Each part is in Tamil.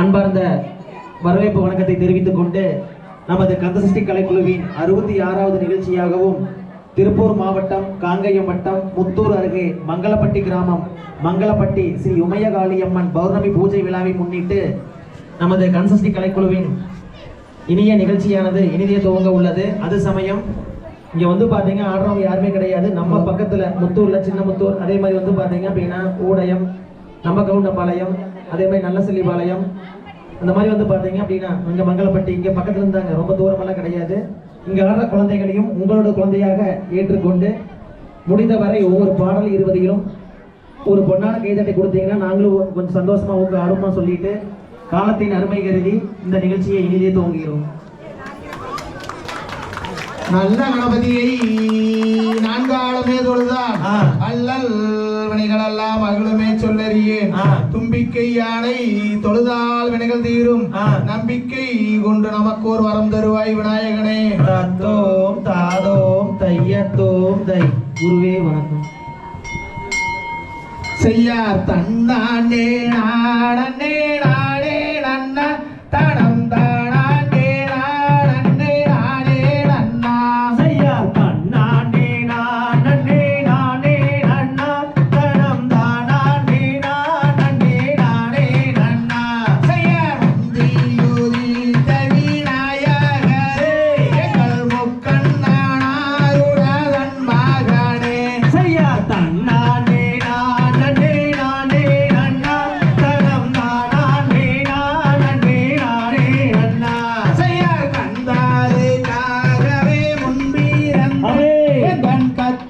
அன்பார்ந்த வரவேற்பு வணக்கத்தை தெரிவித்துக் கொண்டு நமது கந்தசஷ்டி கலைக்குழுவின் அறுபத்தி ஆறாவது நிகழ்ச்சியாகவும் திருப்பூர் மாவட்டம் காங்கயம் வட்டம் முத்தூர் அருகே மங்களப்பட்டி கிராமம் மங்களப்பட்டி ஸ்ரீ உமையகாளியம்மன் பௌர்ணமி பூஜை விழாவை முன்னிட்டு நமது கந்தசஷ்டி கலைக்குழுவின் இனிய நிகழ்ச்சியானது இனிதிய துவங்க உள்ளது. அது சமயம் இங்க வந்து பாத்தீங்க ஆடுறவங்க யாருமே கிடையாது. நம்ம பக்கத்துல முத்தூர்ல சின்ன முத்தூர் அதே மாதிரி வந்து பாத்தீங்க அப்படின்னா ஊடயம் நம்ம கவுண்டம்பாளையம் அதே மாதிரி நல்லசல்லிபாளையம் அந்த மாதிரி வந்து பாத்தீங்க அப்படின்னா இங்க மங்களப்பட்டி இங்க பக்கத்துல இருந்தாங்க ரொம்ப தூரமெல்லாம் கிடையாது. இங்க ஆடுற குழந்தைகளையும் உங்களோட குழந்தையாக ஏற்றுக்கொண்டு முடிந்தவரை ஒவ்வொரு பாடல் இருபதிலும் ஒரு பொன்னான கைதட்டை கொடுத்தீங்கன்னா நாங்களும் கொஞ்சம் சந்தோஷமா உங்க ஆடுமா சொல்லிட்டு காலத்தின் அருமை கருதி இந்த நிகழ்ச்சியை இனிதே துவங்குகிறோம். நல்ல கணபதியை நான்காலமே தொழுதான். அல்லல் வினைகள் எல்லாம் அகலுமே சொல்லறியேன். தும்பிக்கை யானை தொழுதால் வினைகள் தீரும். நம்பிக்கை கொண்டு நமக்கு ஒரு வரம் தருவாய் விநாயகனே. தத்தோம் தாதோம் தையத்தோம் தை. குருவே வணக்கம். செய்யார் தன்னானே நாடனே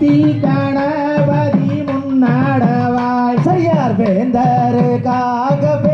கத்தி கணபதி முன்னாடவாய். செய்யார் வேந்தருக்காகவே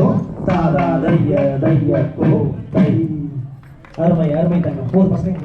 திகதிகதோ தாதா தைய தைய கோ தை அருமை அருமை தங்கம். போர் பசங்க